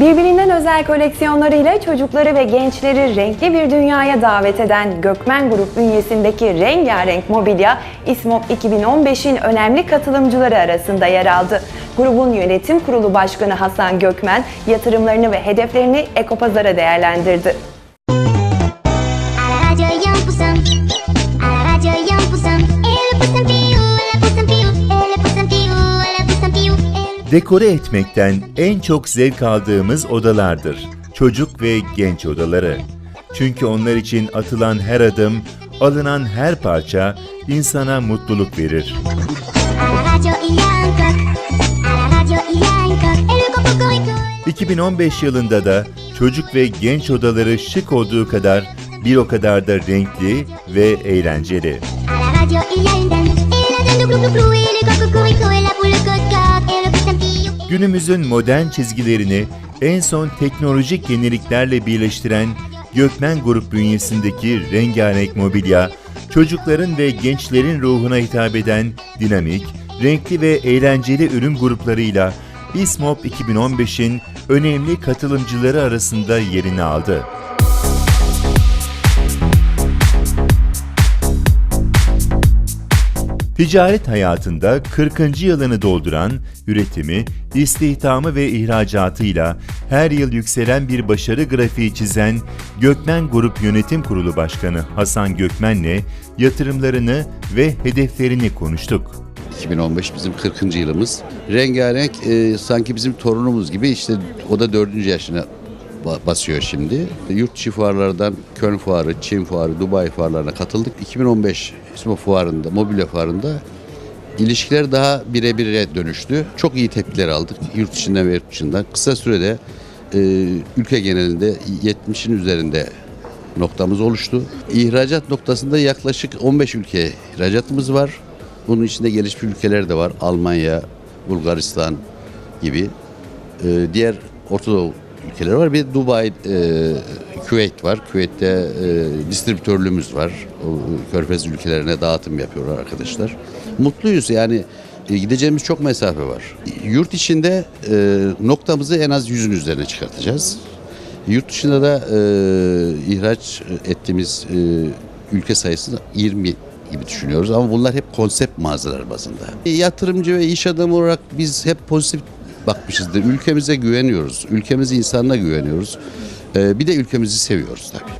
Birbirinden özel koleksiyonlarıyla çocukları ve gençleri renkli bir dünyaya davet eden Gökmen Grup bünyesindeki rengarenk mobilya, İSMOP 2015'in önemli katılımcıları arasında yer aldı. Grubun yönetim kurulu başkanı Hasan Gökmen, yatırımlarını ve hedeflerini Ekopazar'a değerlendirdi. Dekore etmekten en çok zevk aldığımız odalardır. Çocuk ve genç odaları. Çünkü onlar için atılan her adım, alınan her parça insana mutluluk verir. A la radio il y a un coq A la radio il y a un coq Et le cocorico 2015 yılında da çocuk ve genç odaları şık olduğu kadar bir o kadar da renkli ve eğlenceli. Günümüzün modern çizgilerini en son teknolojik yeniliklerle birleştiren Gökmen Grup bünyesindeki rengarenk mobilya, çocukların ve gençlerin ruhuna hitap eden dinamik, renkli ve eğlenceli ürün gruplarıyla İSMOP 2015'in önemli katılımcıları arasında yerini aldı. Ticaret hayatında 40. yılını dolduran, üretimi, istihdamı ve ihracatıyla her yıl yükselen bir başarı grafiği çizen Gökmen Grup Yönetim Kurulu Başkanı Hasan Gökmen'le yatırımlarını ve hedeflerini konuştuk. 2015 bizim 40. yılımız. Rengarenk e, sanki bizim torunumuz gibi işte o da 4. yaşına basıyor şimdi. Yurt dışı fuarlardan Köln Fuarı, Çin Fuarı, Dubai fuarlarına katıldık. 2015 İSMO Fuarı'nda, mobilya fuarında ilişkiler daha birebire dönüştü. Çok iyi tepkiler aldık yurt içinden ve yurt dışından. Kısa sürede e, ülke genelinde 70'in üzerinde noktamız oluştu. İhracat noktasında yaklaşık 15 ülkeye ihracatımız var. Bunun içinde gelişmiş ülkeler de var. Almanya, Bulgaristan gibi. Ee, diğer Orta Doğu ülkeler var. Bir Dubai, e, Küveyt var. Küveyt'te e, distribütörlüğümüz var. O, Körfez ülkelerine dağıtım yapıyorlar arkadaşlar. Mutluyuz yani e, gideceğimiz çok mesafe var. Yurt içinde e, noktamızı en az yüzün üzerine çıkartacağız. Yurt dışında da e, ihraç ettiğimiz e, ülke sayısı 20 gibi düşünüyoruz ama bunlar hep konsept mağazalar bazında. E, Yatırımcı ve iş adamı olarak biz hep pozitif bakmışızdır. Ülkemize güveniyoruz. Ülkemiz insanına güveniyoruz. E, bir de ülkemizi seviyoruz tabii.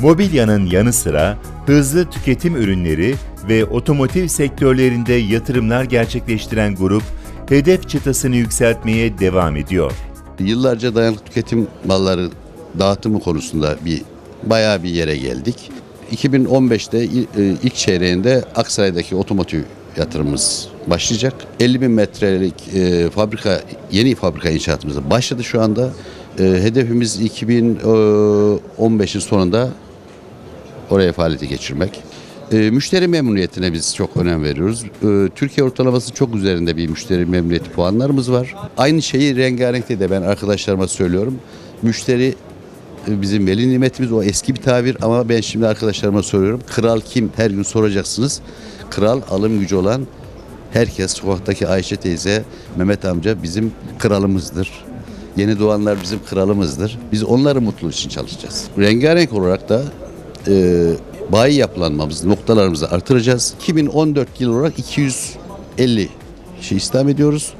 Mobilyanın yanı sıra hızlı tüketim ürünleri ve otomotiv sektörlerinde yatırımlar gerçekleştiren grup, hedef çıtasını yükseltmeye devam ediyor. Yıllarca dayanıklı tüketim malları dağıtımı konusunda bir bayağı bir yere geldik. 2015'te il- e, ilk çeyreğinde Aksaray'daki otomotiv yatırımımız başlayacak. 50 bin metrelik e, fabrika, yeni fabrika inşaatımız başladı şu anda. E, hedefimiz 2015'in sonunda oraya faaliyete geçirmek. E, müşteri memnuniyetine biz çok önem veriyoruz. E, Türkiye ortalaması çok üzerinde bir müşteri memnuniyeti puanlarımız var. Aynı şeyi rengarenkte de ben arkadaşlarıma söylüyorum. Müşteri e, bizim veli nimetimiz o eski bir tabir ama ben şimdi arkadaşlarıma soruyorum. Kral kim? Her gün soracaksınız. Kral alım gücü olan herkes sokaktaki Ayşe teyze, Mehmet amca bizim kralımızdır. Yeni doğanlar bizim kralımızdır. Biz onların mutluluğu için çalışacağız. Rengarenk olarak da e, bayi yapılanmamızı, noktalarımızı artıracağız. 2014 yıl olarak 250 şey istihdam ediyoruz.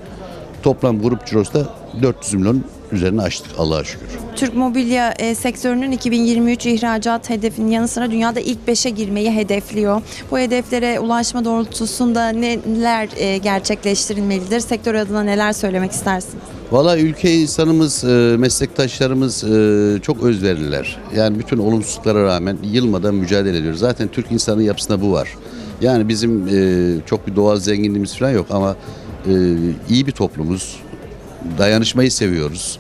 Toplam grup cirosu da 400 milyon üzerine açtık Allah'a şükür. Türk mobilya e, sektörünün 2023 ihracat hedefinin yanı sıra dünyada ilk 5'e girmeyi hedefliyor. Bu hedeflere ulaşma doğrultusunda neler e, gerçekleştirilmelidir? Sektör adına neler söylemek istersiniz? Valla ülke insanımız, e, meslektaşlarımız e, çok özverililer. Yani bütün olumsuzluklara rağmen yılmadan mücadele ediyoruz. Zaten Türk insanın yapısında bu var. Yani bizim e, çok bir doğal zenginliğimiz falan yok ama e, iyi bir toplumuz. Dayanışmayı seviyoruz.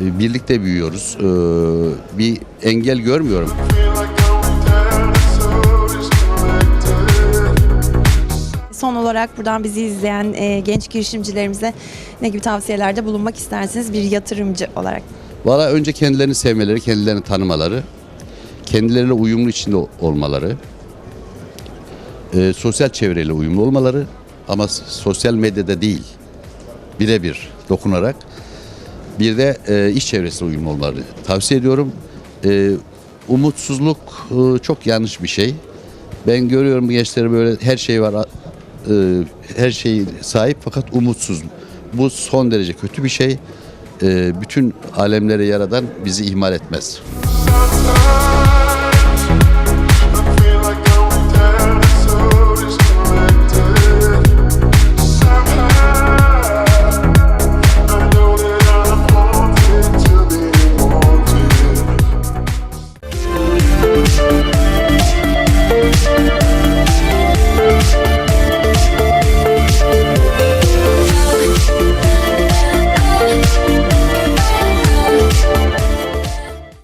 E, birlikte büyüyoruz. E, bir engel görmüyorum. Son olarak buradan bizi izleyen e, genç girişimcilerimize ne gibi tavsiyelerde bulunmak istersiniz bir yatırımcı olarak? Valla önce kendilerini sevmeleri, kendilerini tanımaları, kendileriyle uyumlu içinde olmaları, sosyal çevreyle uyumlu olmaları ama sosyal medyada değil, birebir dokunarak Bir de e, iş çevresine uyumlu olmaları tavsiye ediyorum. E, umutsuzluk e, çok yanlış bir şey. Ben görüyorum gençleri böyle her şey var, e, her şey sahip fakat umutsuz. Bu son derece kötü bir şey. E, bütün alemleri yaradan bizi ihmal etmez.